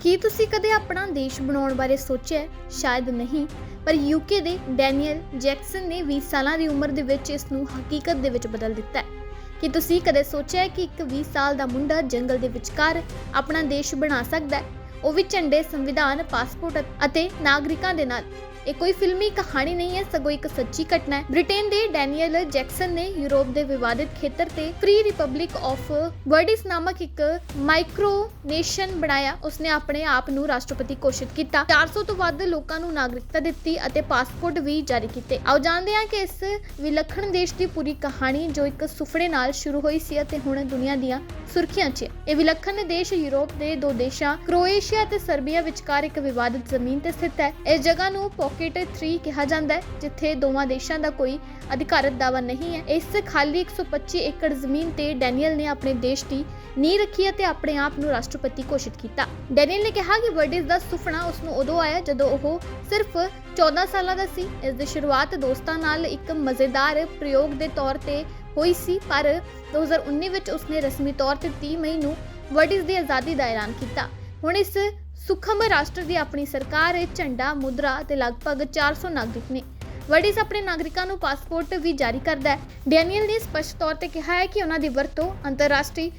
ਕੀ ਤੁਸੀਂ ਕਦੇ ਆਪਣਾ ਦੇਸ਼ ਬਣਾਉਣ ਬਾਰੇ ਸੋਚਿਆ ਸ਼ਾਇਦ ਨਹੀਂ, ਪਰ ਯੂਕੇ ਦੇ ਡੈਨੀਅਲ ਜੈਕਸਨ ਨੇ 20 ਸਾਲਾਂ ਦੀ ਉਮਰ ਦੇ ਵਿੱਚ ਇਸ ਨੂੰ ਹਕੀਕਤ ਦੇ ਵਿੱਚ ਬਦਲ ਦਿੱਤਾ ਹੈ। ਕੀ ਤੁਸੀਂ ਕਦੇ ਸੋਚਿਆ ਹੈ ਕਿ ਇੱਕ 20 ਸਾਲ ਦਾ ਮੁੰਡਾ ਜੰਗਲ ਦੇ ਵਿਚਕਾਰ ਆਪਣਾ ਦੇਸ਼ ਬਣਾ ਸਕਦਾ ਹੈ? ਉਹ ਵੀ ਝੰਡੇ, ਸੰਵਿਧਾਨ, ਪਾਸਪੋਰਟ ਅਤੇ ਨਾਗਰਿਕਾਂ ਦੇ ਨਾਲ। ਇਹ ਕੋਈ ਫਿਲਮੀ ਕਹਾਣੀ ਨਹੀਂ ਹੈ, ਸਗੋਂ ਇੱਕ ਸੱਚੀ ਘਟਨਾ ਹੈ। ਬ੍ਰਿਟੇਨ ਦੇ ਡੈਨੀਅਲ ਜੈਕਸਨ ਨੇ ਯੂਰਪ ਦੇ ਵਿਵਾਦਿਤ ਖੇਤਰ ਤੇ ਫ੍ਰੀ ਰਿਪਬਲਿਕ ਆਫ ਵਰਡਿਸ ਨਾਮਕ ਇੱਕ ਮਾਈਕਰੋ ਬਣਾਇਆ। ਉਸਨੇ ਆਪਣੇ ਆਪ ਨੂੰ ਰਾਸ਼ਟਰਪਤੀ ਘੋਸ਼ਿਤ ਕੀਤਾ। 400 ਤੋਂ ਵੱਧ ਲੋਕਾਂ ਨੂੰ ਨਾਗਰਿਕਤਾ ਦਿੱਤੀ ਅਤੇ ਪਾਸਪੋਰਟ ਵੀ ਜਾਰੀ ਕੀਤੇ। ਆਓ ਜਾਣਦੇ ਹਾਂ ਕਿ ਇਸ ਵਿਲੱਖਣ ਦੇਸ਼ ਦੀ ਪੂਰੀ ਕਹਾਣੀ ਜੋ ਇੱਕ ਸੁਫੜੇ ਨਾਲ ਸ਼ੁਰੂ ਹੋਈ ਸੀ ਅਤੇ ਹੁਣ ਦੁਨੀਆ ਦੀਆਂ ਸੁਰਖੀਆਂ 'ਚ ਇਹ ਵਿਲੱਖਣ ਦੇਸ਼ ਯੂਰਪ ਦੇ ਦੋ ਦੇਸ਼ਾਂ, ਕ੍ਰੋਏਸ਼ੀਆ ਤੇ ਸਰਬੀਆ ਵਿਚਕਾਰ ਇੱਕ ਵਿਵਾਦਿਤ ਜ਼ਮੀਨ ਤੇ ਸਥਿਤ ਹੈ। ਇਸ ਜਗ੍ਹਾ ਨੂੰ ਪਾਕੇਟ 3 ਕਿਹਾ ਜਾਂਦਾ ਹੈ, ਜਿੱਥੇ ਦੋਵਾਂ ਦੇਸ਼ਾਂ ਦਾ ਕੋਈ ਅਧਿਕਾਰਤ ਦਾਵਾ ਨਹੀਂ ਹੈ। ਇਸ ਖਾਲੀ 125 ਏਕੜ ਜ਼ਮੀਨ ਤੇ ਡੈਨੀਅਲ ਨੇ ਆਪਣੇ ਦੇਸ਼ ਦੀ ਨੀਂਹ ਰੱਖੀ ਅਤੇ ਆਪਣੇ ਆਪ ਨੂੰ ਰਾਸ਼ਟਰਪਤੀ ਘੋਸ਼ਿਤ ਕੀਤਾ। ਡੈਨੀਅਲ ਨੇ ਕਿਹਾ ਕਿ ਵਰਡਿਸ ਦਾ ਸੁਪਨਾ ਉਸ ਨੂੰ ਉਦੋਂ ਆਇਆ ਜਦੋਂ ਉਹ ਸਿਰਫ 14 ਸਾਲਾਂ ਦਾ ਸੀ। ਇਸ ਦੀ ਸ਼ੁਰੂਆਤ ਦੋਸਤਾਂ ਨਾਲ ਇੱਕ ਮਜ਼ੇਦਾਰ ਪ੍ਰਯੋਗ ਦੇ ਤੌਰ ਤੇ ਹੋਈ ਸੀ, ਪਰ 2019 ਵਿੱਚ ਉਸਨੇ ਰਸਮੀ ਤੌਰ ਤੇ 30 ਮਈ ਨੂੰ ਵਰਡਿਸ ਦੀ ਆਜ਼ਾਦੀ ਦਾ ਐਲਾਨ ਕੀਤਾ। ਹੁਣ ਇਸ ਸੁਖਮ ਰਾਸ਼ਟਰ ਦੀ ਆਪਣੀ ਸਰਕਾਰ ਹੈ ਝੰਡਾ, ਮੁਦਰਾ ਤੇ ਲਗਭਗ 400 ਨਾਗਰਿਕ ਨੇ। ਵਰਡਿਸ ਆਪਣੇ ਨਾਗਰਿਕਾਂ ਨੂੰ ਪਾਸਪੋਰਟ ਵੀ ਜਾਰੀ ਕਰਦਾ ਹੈ। ਡੈਨੀਅਲ ਨੇ ਸਪਸ਼ਟ ਤੌਰ ਤੇ ਕਿਹਾ ਹੈ ਕਿ ਉਹਨਾਂ ਦੀ ਵਰਤੋਂ ਅੰਤਰਰਾਸ਼ਟਰੀ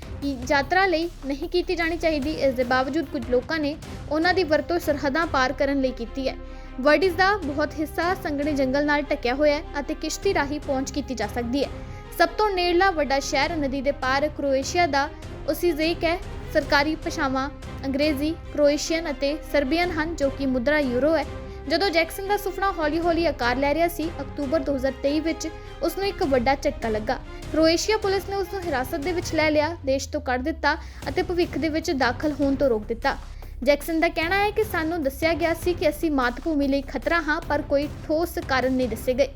ਯਾਤਰਾ ਲਈ ਨਹੀਂ ਕੀਤੀ ਜਾਣੀ ਚਾਹੀਦੀ। ਇਸ ਦੇ ਬਾਵਜੂਦ ਕੁਝ ਲੋਕਾਂ ਨੇ ਉਹਨਾਂ ਦੀ ਵਰਤੋਂ ਸਰਹੱਦਾਂ ਪਾਰ ਕਰਨ ਲਈ ਕੀਤੀ ਹੈ। ਵਰਡਿਸ ਦਾ ਬਹੁਤ ਹਿੱਸਾ ਸੰਘਣੇ ਜੰਗਲ ਨਾਲ ਢਕਿਆ ਹੋਇਆ ਹੈ ਅਤੇ ਕਿਸ਼ਤੀ ਰਾਹੀਂ ਪਹੁੰਚ ਕੀਤੀ ਜਾ ਸਕਦੀ ਹੈ। ਸਭ ਤੋਂ ਨੇੜਲਾ ਵੱਡਾ ਸ਼ਹਿਰ ਨਦੀ ਦੇ ਪਾਰ ਕ੍ਰੋਏਸ਼ੀਆ ਦਾ ਓਸੀਜ਼ੇਕ ਹੈ। ਸਰਕਾਰੀ ਭਾਸ਼ਾਵਾਂ, ਅੰਗਰੇਜ਼ੀ, ਕ੍ਰੋਏਸ਼ੀਅਨ ਅਤੇ ਸਰਬੀਅਨ ਹਨ ਜੋ ਕਿ ਮੁਦਰਾ ਯੂਰੋ ਹੈ। ਜਦੋਂ ਜੈਕਸਨ ਦਾ ਸੁਪਨਾ ਹੌਲੀ-ਹੌਲੀ ਆਕਾਰ ਲੈ ਰਿਹਾ ਸੀ, ਅਕਤੂਬਰ 2023 ਵਿੱਚ ਉਸ ਨੂੰ ਇੱਕ ਵੱਡਾ ਝਟਕਾ ਲੱਗਾ। ਕ੍ਰੋਏਸ਼ੀਆ ਪੁਲਿਸ ਨੇ ਉਸ ਨੂੰ ਹਿਰਾਸਤ ਦੇ ਵਿੱਚ ਲੈ ਲਿਆ, ਦੇਸ਼ ਤੋਂ ਕੱਢ ਦਿੱਤਾ ਅਤੇ ਭਵਿੱਖ ਦੇ ਵਿੱਚ ਦਾਖਲ ਹੋਣ ਤੋਂ ਰੋਕ ਦਿੱਤਾ। ਜੈਕਸਨ ਦਾ ਕਹਿਣਾ ਹੈ ਕਿ ਸਾਨੂੰ ਦੱਸਿਆ ਗਿਆ ਸੀ ਕਿ ਅਸੀਂ ਮਾਤ ਭੂਮੀ ਲਈ ਖਤਰਾ ਹਾਂ, ਪਰ ਕੋਈ ਠੋਸ ਕਾਰਨ ਨਹੀਂ ਦੱਸੇ ਗਏ।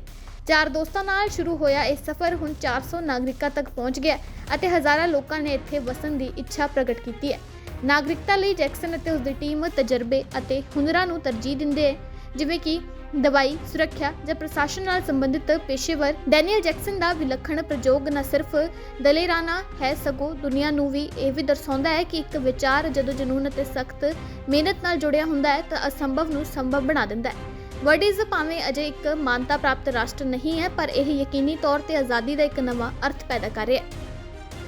ਚਾਰ ਦੋਸਤਾਂ ਨਾਲ ਸ਼ੁਰੂ ਹੋਇਆ ਇਹ ਸਫ਼ਰ, ਹੁਣ 400 ਨਾਗਰਿਕਾਂ ਤੱਕ ਪਹੁੰਚ ਗਿਆ ਅਤੇ ਹਜ਼ਾਰਾਂ ਲੋਕਾਂ ਨੇ ਇੱਥੇ ਵਸਣ ਦੀ ਇੱਛਾ ਪ੍ਰਗਟ ਕੀਤੀ ਹੈ। ਨਾਗਰਿਕਤਾ ਲਈ ਜੈਕਸਨ ਅਤੇ ਉਸ ਦੀ ਟੀਮ ਤਜਰਬੇ ਅਤੇ ਹੁਨਰਾਂ ਨੂੰ ਤਰਜੀਹ ਦਿੰਦੇ ਹੈ, ਜਿਵੇਂ ਕਿ ਦਵਾਈ, ਸੁਰੱਖਿਆ ਜਾਂ ਪ੍ਰਸ਼ਾਸਨ ਨਾਲ ਸੰਬੰਧਿਤ ਪੇਸ਼ੇਵਰ। ਡੈਨੀਅਲ ਜੈਕਸਨ ਦਾ ਵਿਲੱਖਣ ਪ੍ਰਯੋਗ ਨਾ ਸਿਰਫ ਦਲੇਰਾਨਾ ਹੈ, ਸਗੋਂ ਦੁਨੀਆ ਨੂੰ ਵੀ ਇਹ ਵੀ ਦਰਸਾਉਂਦਾ ਹੈ ਕਿ ਇੱਕ ਵਿਚਾਰ ਜਦੋਂ ਜਨੂਨ ਅਤੇ ਸਖਤ ਮਿਹਨਤ ਨਾਲ ਜੁੜਿਆ ਹੁੰਦਾ ਹੈ ਤਾਂ ਅਸੰਭਵ ਨੂੰ ਸੰਭਵ ਬਣਾ ਦਿੰਦਾ ਹੈ। ਵਰਡਿਜ਼ ਭਾਵੇਂ ਅਜੇ ਇੱਕ ਮਾਨਤਾ ਪ੍ਰਾਪਤ ਰਾਸ਼ਟਰ ਨਹੀਂ ਹੈ, ਪਰ ਇਹ ਯਕੀਨੀ ਤੌਰ ਤੇ ਆਜ਼ਾਦੀ ਦਾ ਇੱਕ ਨਵਾਂ ਅਰਥ ਪੈਦਾ ਕਰ ਰਿਹਾ ਹੈ।